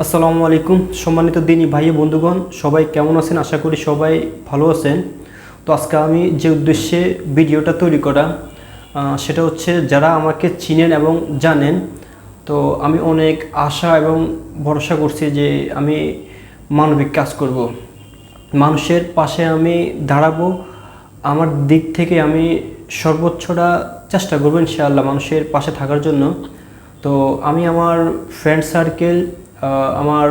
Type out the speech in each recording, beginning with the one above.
আসসালামু আলাইকুম। সম্মানিত দিনী ভাই বন্ধুগণ, সবাই কেমন আছেন? আশা করি সবাই ভালো আছেন। তো আজকে আমি যে উদ্দেশ্যে ভিডিওটা তৈরি করা সেটা হচ্ছে যারা আমাকে চিনেন এবং জানেন, তো আমি অনেক আশা এবং ভরসা করছি যে আমি মানবিক কাজ করব। মানুষের পাশে আমি দাঁড়াবো, আমার দিক থেকে আমি সর্বোচ্চটা চেষ্টা করব ইনশাআল্লাহ মানুষের পাশে থাকার জন্য। তো আমি আমার ফ্রেন্ড সার্কেল আমার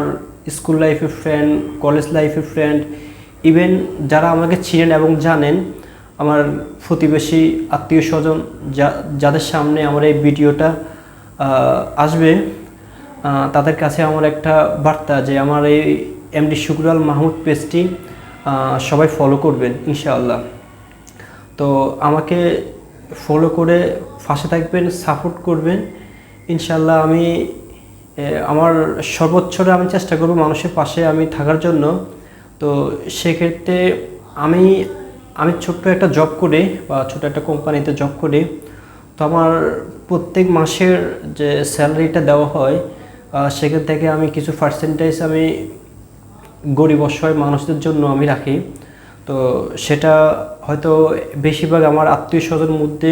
স্কুল লাইফের ফ্রেন্ড কলেজ লাইফের ফ্রেন্ড ইভেন যারা আমাকে চিনেন এবং জানেন আমার প্রতিবেশী আত্মীয় স্বজন যাদের সামনে আমার এই ভিডিওটা আসবে তাদের কাছে আমার একটা বার্তা যে আমার এই এমডি শুক্রাল মাহমুদ আহ, সবাই ফলো করবেন ইনশাআল্লাহ। তো আমাকে ফলো করে ফাঁসে থাকবেন সাপোর্ট করবেন ইনশাল্লাহ আমি আমার সর্বোচ্চটা আমি চেষ্টা করব মানুষের পাশে আমি থাকার জন্য। তো সেক্ষেত্রে আমি আমি ছোট্ট একটা জব করে বা ছোট একটা কোম্পানিতে জব করি। তো আমার প্রত্যেক মাসের যে স্যালারিটা দেওয়া হয় সেখান থেকে আমি কিছু পার্সেন্টেজ আমি গরিব, অসহায় মানুষদের জন্য আমি রাখি। তো সেটা হয়তো বেশিরভাগ আমার আত্মীয় স্বজনের মধ্যে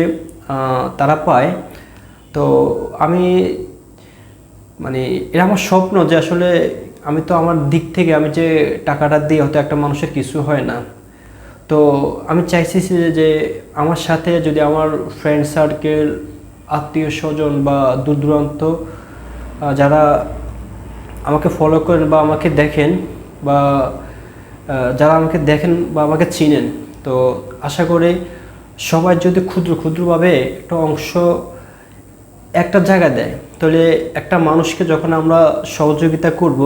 তারা পায়। তো আমি মানে এটা আমার স্বপ্ন যে আসলে আমি তো আমার দিক থেকে আমি যে টাকাটা দিই, হয়তো একটা মানুষের কিছু হয় না। তো আমি চাইছি যে- যে আমার সাথে যদি আমার ফ্রেন্ড সার্কেল আত্মীয় স্বজন বা দূর দূরান্ত যারা আমাকে ফলো করেন বা আমাকে দেখেন বা যারা আমাকে দেখেন বা আমাকে চিনেন, তো আশা করি সবাই যদি ক্ষুদ্র, ক্ষুদ্রভাবে একটা অংশ একটা জায়গা দেয়। তাহলে একটা মানুষকে যখন আমরা সহযোগিতা করব,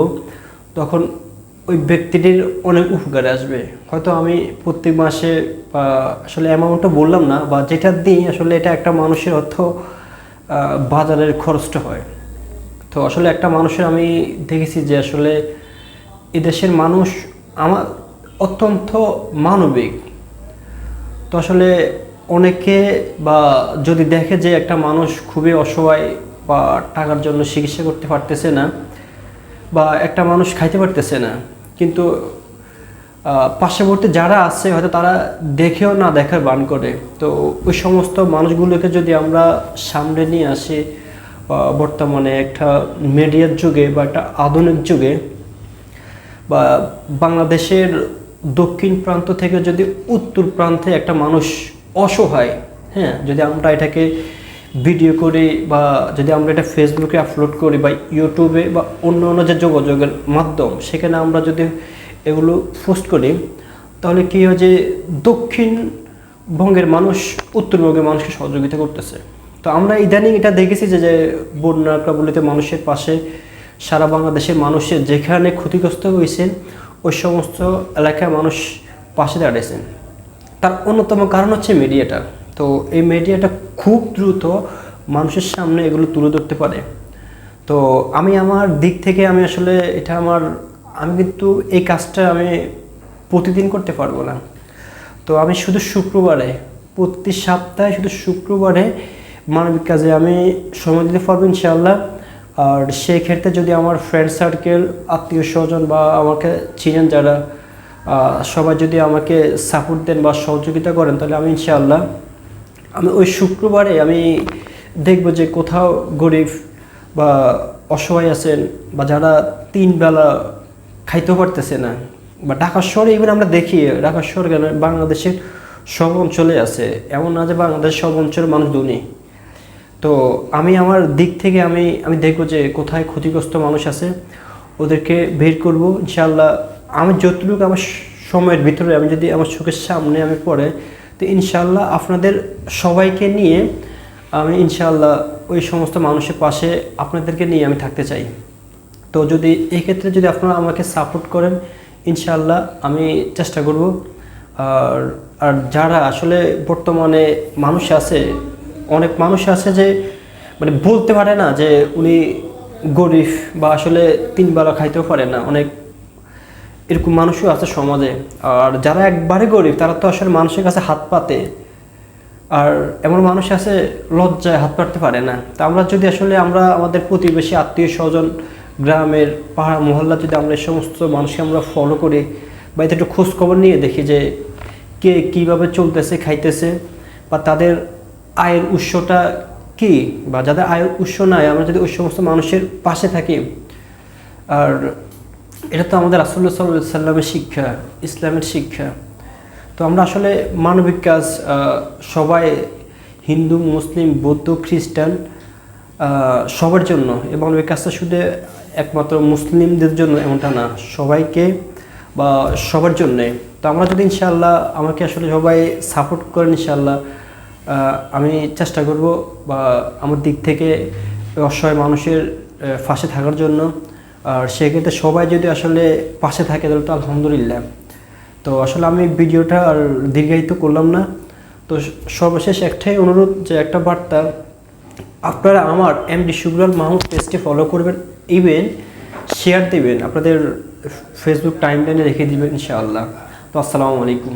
তখন ওই ব্যক্তিটির অনেক উপকারে আসবে। হয়তো আমি প্রত্যেক মাসে আসলে অ্যামাউন্টটা বললাম না, বা যেটা দিই আসলে এটা একটা মানুষের অর্থ বাজারের খরচটা হয়। তো আসলে একটা মানুষের আমি দেখেছি যে আসলে এদেশের মানুষ আমার অত্যন্ত মানবিক। তো আসলে অনেকে বা যদি দেখে যে একটা মানুষ খুবই অসহায় বা টাকার জন্য চিকিৎসা করতে পারতেছে না বা একটা মানুষ খাইতে পারতেছে না, কিন্তু পার্শ্ববর্তী যারা আছে হয়তো তারা দেখেও না দেখার বান করে। তো ওই সমস্ত মানুষগুলোকে যদি আমরা সামনে নিয়ে আসি বর্তমানে একটা মিডিয়ার যুগে বা একটা আধুনিক যুগে, বা বাংলাদেশের দক্ষিণ প্রান্ত থেকে যদি উত্তর প্রান্তে একটা মানুষ অসহায় হ্যাঁ? যদি আমরা এটাকে ভিডিও করি বা যদি আমরা এটা ফেসবুকে আপলোড করি বা ইউটিউবে বা অন্য অন্য যে যোগাযোগের মাধ্যম, সেখানে আমরা যদি এগুলো পোস্ট করি, তাহলে কী হয় যে দক্ষিণবঙ্গের মানুষ উত্তরবঙ্গের মানুষকে সহযোগিতা করতেছে। তো আমরা ইদানিং এটা দেখেছি যে যে বন্যা কবলিত মানুষের পাশে সারা বাংলাদেশের মানুষের যেখানে ক্ষতিগ্রস্ত হয়েছেন, ওই সমস্ত এলাকার মানুষ পাশে দাঁড়িয়েছেন। তার অন্যতম কারণ হচ্ছে মিডিয়াটা তো এই মিডিয়াটা খুব দ্রুত মানুষের সামনে এগুলো তুলে ধরতে পারে। তো আমি আমার দিক থেকে আমি আসলে এটা আমার, আমি কিন্তু এই কাজটা আমি প্রতিদিন করতে পারব না। তো আমি শুধু শুক্রবারে, প্রতি সপ্তাহে শুধু শুক্রবারে মানবিক কাজে আমি সময় দিতে পারব ইনশাআল্লাহ। আর সেই ক্ষেত্রে যদি আমার ফ্রেন্ড সার্কেল আত্মীয় স্বজন বা আমাকে চিনেন যারা সবাই যদি আমাকে সাপোর্ট দেন বা সহযোগিতা করেন, তাহলে আমি ইনশাআল্লাহ, আমি ওই শুক্রবারে আমি দেখব যে কোথাও গরিব বা অসহায় আছেন বা যারা তিন বেলা খাইতেও পারতেছে না বা ঢাকা শহরে ইভেন আমরা দেখি, ঢাকা শহর কেন বাংলাদেশের সব অঞ্চলে আছে। এমন না যে বাংলাদেশের সব অঞ্চলের মানুষ ধনী। তো আমি আমার দিক থেকে আমি আমি দেখব যে কোথায় ক্ষতিগ্রস্ত মানুষ আছে, ওদেরকে বের করব ইনশাল্লাহ আমি যতটুকু আমার সময়ের ভিতরে, আমি যদি আমার চোখের সামনে আমি পড়ে, তো ইনশাল্লাহ আপনাদের সবাইকে নিয়ে আমি ইনশাল্লাহ ওই সমস্ত মানুষের পাশে আপনাদেরকে নিয়ে আমি থাকতে চাই। তো যদি এই ক্ষেত্রে যদি আপনারা আমাকে সাপোর্ট করেন ইনশাল্লাহ আমি চেষ্টা করব। আর আর যারা আসলে বর্তমানে মানুষ আছে, অনেক মানুষ আছে যে মানে বলতে পারে না যে উনি গরিব বা আসলে তিন বেলা খাইতেও পারে না। অনেক এরকম মানুষও আছে সমাজে। আর যারা একবারে গরিব, তারা তো আসলে মানুষের কাছে হাত পাতে। আর এমন মানুষ আছে, লজ্জায় হাত পাড়তে পারে না। তা আমরা যদি আসলে আমরা আমাদের প্রতিবেশী, আত্মীয় স্বজন, গ্রামের পাহাড় মহল্লা যদি আমরা এই সমস্ত মানুষকে আমরা ফলো করি বা এতে একটু খোঁজখবর নিয়ে দেখি যে কে কীভাবে চলতেছে, খাইতেছে বা তাদের আয়ের উৎসটা কি বা যাদের আয়ের উৎস নাই, আমরা যদি ওই সমস্ত মানুষের পাশে থাকি। আর এটা তো আমাদের রাসুল্লাহ সাল্লাহ সাল্লামের শিক্ষা ইসলামের শিক্ষা। তো আমরা আসলে মানবিক কাজ সবাই হিন্দু মুসলিম বৌদ্ধ খ্রিস্টান সবার জন্য এই মানবিক কাজটা শুধু একমাত্র মুসলিমদের জন্য এমনটা না সবাইকে বা সবার জন্যে। তো আমরা যদি ইনশাআল্লাহ আমাকে আসলে সবাই সাপোর্ট করেন ইনশাআল্লাহ আহ, আমি চেষ্টা করব বা আমার দিক থেকে অসহায় মানুষের ফাঁসে থাকার জন্য আর সেক্ষেত্রে সবাই যদি আসলে পাশে থাকে তাহলে তো আলহামদুলিল্লাহ। তো আসলে আমি ভিডিওটা আর দীর্ঘায়িত করলাম না। তো সর্বশেষ একটাই অনুরোধ যে একটা বার্তা, আপনারা আমার এমডি শুভ্রাল মাহমুদ পেজটি ফলো করবেন ইভেন শেয়ার দিবেন, আপনাদের ফেসবুক টাইম লাইনে রেখে দিবেন ইনশাআল্লাহ। তো আসসালামু আলাইকুম।